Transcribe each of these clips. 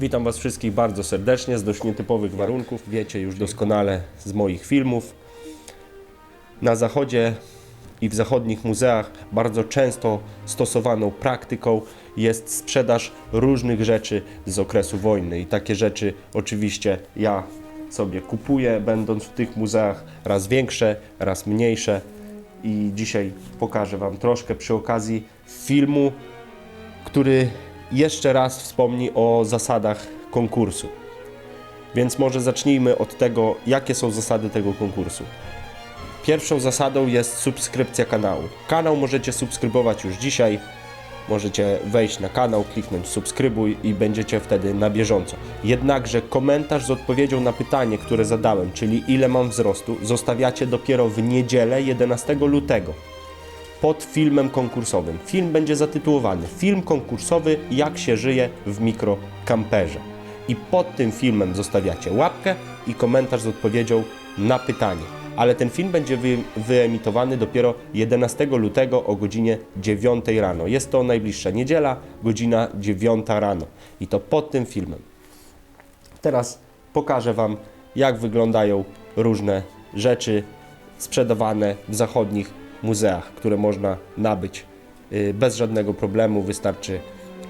Witam Was wszystkich bardzo serdecznie z dość nietypowych warunków. Wiecie już doskonale z moich filmów. Na zachodzie i w zachodnich muzeach bardzo często stosowaną praktyką jest sprzedaż różnych rzeczy z okresu wojny. I takie rzeczy oczywiście ja sobie kupuję, będąc w tych muzeach, raz większe, raz mniejsze. I dzisiaj pokażę Wam troszkę przy okazji filmu, który jeszcze raz wspomni o zasadach konkursu. Więc może zacznijmy od tego, jakie są zasady tego konkursu. Pierwszą zasadą jest subskrypcja kanału. Kanał możecie subskrybować już dzisiaj. Możecie wejść na kanał, kliknąć subskrybuj i będziecie wtedy na bieżąco. Jednakże komentarz z odpowiedzią na pytanie, które zadałem, czyli ile mam wzrostu, zostawiacie dopiero w niedzielę 11 lutego pod filmem konkursowym. Film będzie zatytułowany Film konkursowy Jak się żyje w mikrokamperze. I pod tym filmem zostawiacie łapkę i komentarz z odpowiedzią na pytanie. Ale ten film będzie wy, wyemitowany dopiero 11 lutego o godzinie 9 rano. Jest to najbliższa niedziela, godzina 9 rano. I to pod tym filmem. Teraz pokażę Wam, jak wyglądają różne rzeczy sprzedawane w zachodnich muzeach, które można nabyć y, bez żadnego problemu. Wystarczy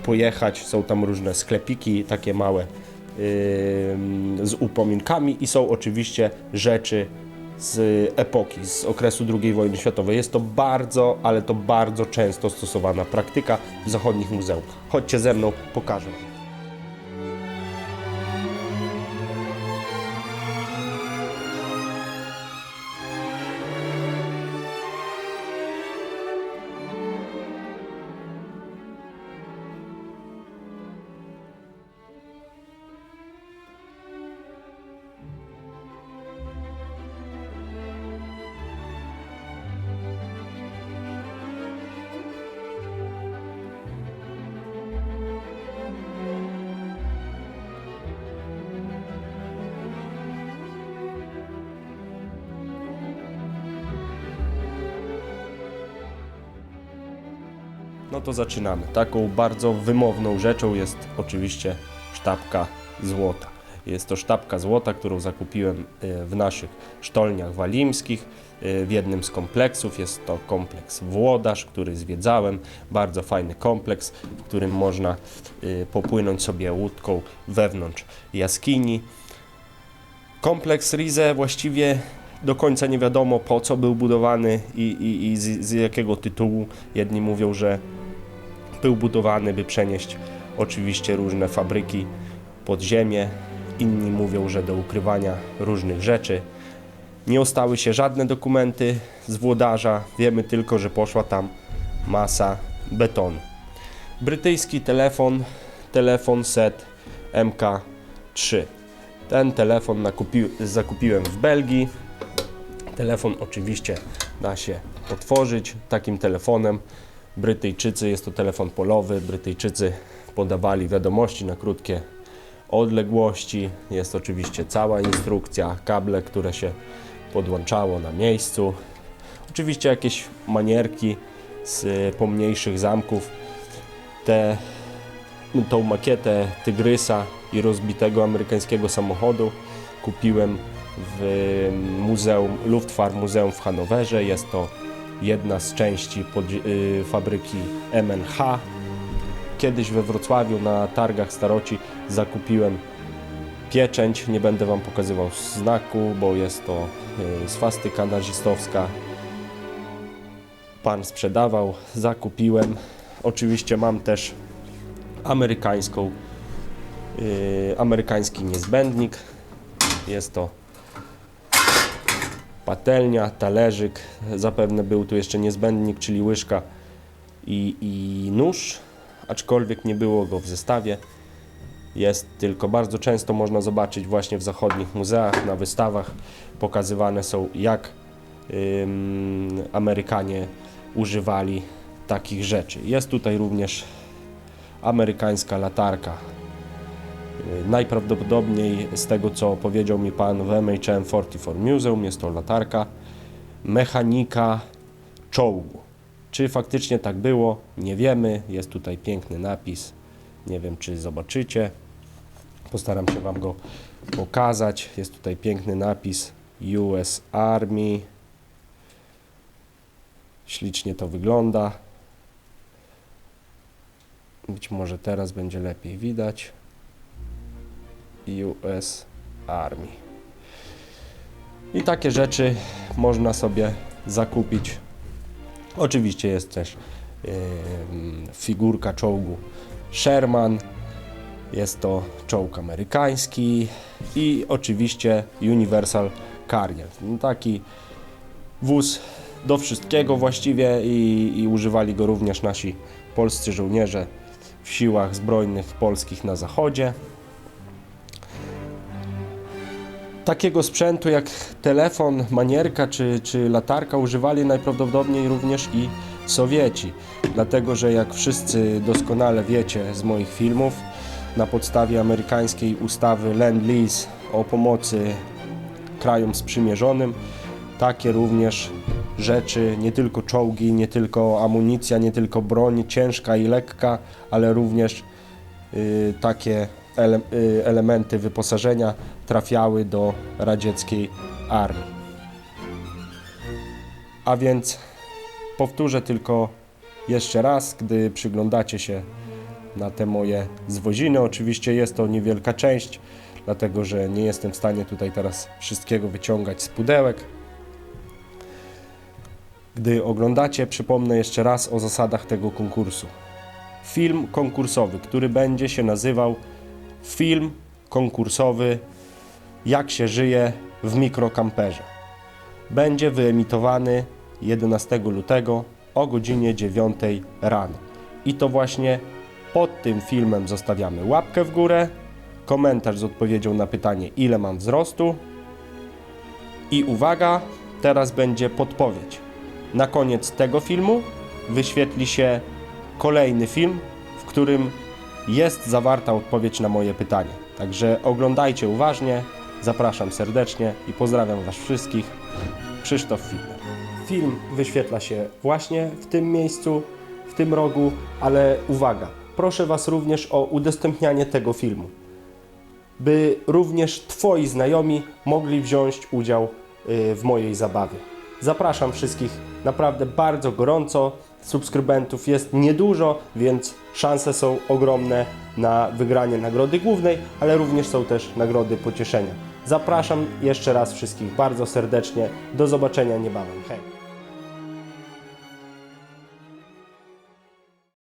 pojechać. Są tam różne sklepiki, takie małe y, z upominkami i są oczywiście rzeczy z epoki, z okresu II wojny światowej. Jest to bardzo, ale to bardzo często stosowana praktyka w zachodnich muzeach. Chodźcie ze mną, pokażę. No to zaczynamy. Taką bardzo wymowną rzeczą jest oczywiście sztabka złota. Jest to sztabka złota, którą zakupiłem y, w naszych sztolniach walimskich y, w jednym z kompleksów. Jest to kompleks Włodarz, który zwiedzałem. Bardzo fajny kompleks, w którym można y, popłynąć sobie łódką wewnątrz jaskini. Kompleks Rize właściwie do końca nie wiadomo po co był budowany i, i, i z, z jakiego tytułu. Jedni mówią, że był budowany, by przenieść oczywiście różne fabryki pod ziemię. Inni mówią, że do ukrywania różnych rzeczy. Nie ostały się żadne dokumenty z włodarza. Wiemy tylko, że poszła tam masa betonu. Brytyjski telefon, telefon set MK3. Ten telefon nakupi, zakupiłem w Belgii. Telefon oczywiście da się otworzyć takim telefonem. Brytyjczycy, jest to telefon polowy. Brytyjczycy podawali wiadomości na krótkie odległości. Jest oczywiście cała instrukcja, kable, które się podłączało na miejscu. Oczywiście jakieś manierki z pomniejszych zamków. Te, tą makietę Tygrysa i rozbitego amerykańskiego samochodu kupiłem w muzeum, Luftwaffe Muzeum w Hanowerze. Jest to jedna z części pod, y, fabryki MNH. Kiedyś we Wrocławiu na targach staroci zakupiłem pieczęć. Nie będę Wam pokazywał znaku, bo jest to y, swastyka nazistowska. Pan sprzedawał, zakupiłem. Oczywiście mam też amerykańską, y, amerykański niezbędnik. Jest to patelnia, talerzyk. Zapewne był tu jeszcze niezbędnik, czyli łyżka i, i nóż, aczkolwiek nie było go w zestawie. Jest tylko bardzo często można zobaczyć właśnie w zachodnich muzeach, na wystawach pokazywane są jak ym, Amerykanie używali takich rzeczy. Jest tutaj również amerykańska latarka. Y, Najprawdopodobniej z tego co powiedział mi pan w MHM 44 Museum jest to latarka mechanika czołgu. Czy faktycznie tak było? Nie wiemy. Jest tutaj piękny napis. Nie wiem czy zobaczycie. Postaram się Wam go pokazać. Jest tutaj piękny napis US Army. Ślicznie to wygląda. Być może teraz będzie lepiej widać. US Army. I takie rzeczy można sobie zakupić. Oczywiście jest też em, figurka czołgu Sherman. Jest to czołg amerykański i oczywiście Universal Carrier. No taki wóz do wszystkiego właściwie i, i używali go również nasi polscy żołnierze w siłach zbrojnych polskich na zachodzie. Takiego sprzętu jak telefon, manierka czy, czy latarka używali najprawdopodobniej również i Sowieci. Dlatego, że jak wszyscy doskonale wiecie z moich filmów, na podstawie amerykańskiej ustawy Land-Lease o pomocy krajom sprzymierzonym, takie również rzeczy, nie tylko czołgi, nie tylko amunicja, nie tylko broń ciężka i lekka, ale również y, takie ele, y, elementy wyposażenia trafiały do radzieckiej armii. A więc powtórzę tylko jeszcze raz, gdy przyglądacie się na te moje zwoziny. Oczywiście jest to niewielka część, dlatego że nie jestem w stanie tutaj teraz wszystkiego wyciągać z pudełek. Gdy oglądacie, przypomnę jeszcze raz o zasadach tego konkursu. Film konkursowy, który będzie się nazywał Film konkursowy Jak się żyje w mikrokamperze. Będzie wyemitowany 11 lutego o godzinie 9 rano. I to właśnie pod tym filmem zostawiamy łapkę w górę, komentarz z odpowiedzią na pytanie ile mam wzrostu i uwaga, teraz będzie podpowiedź. Na koniec tego filmu wyświetli się kolejny film, w którym jest zawarta odpowiedź na moje pytanie. Także oglądajcie uważnie, zapraszam serdecznie i pozdrawiam Was wszystkich. Krzysztof Fitner. Film wyświetla się właśnie w tym miejscu, w tym rogu, ale uwaga, proszę Was również o udostępnianie tego filmu, by również Twoi znajomi mogli wziąć udział y, w mojej zabawie. Zapraszam wszystkich naprawdę bardzo gorąco. Subskrybentów jest niedużo, więc szanse są ogromne na wygranie nagrody głównej, ale również są też nagrody pocieszenia. Zapraszam jeszcze raz wszystkich bardzo serdecznie. Do zobaczenia niebawem. Hej!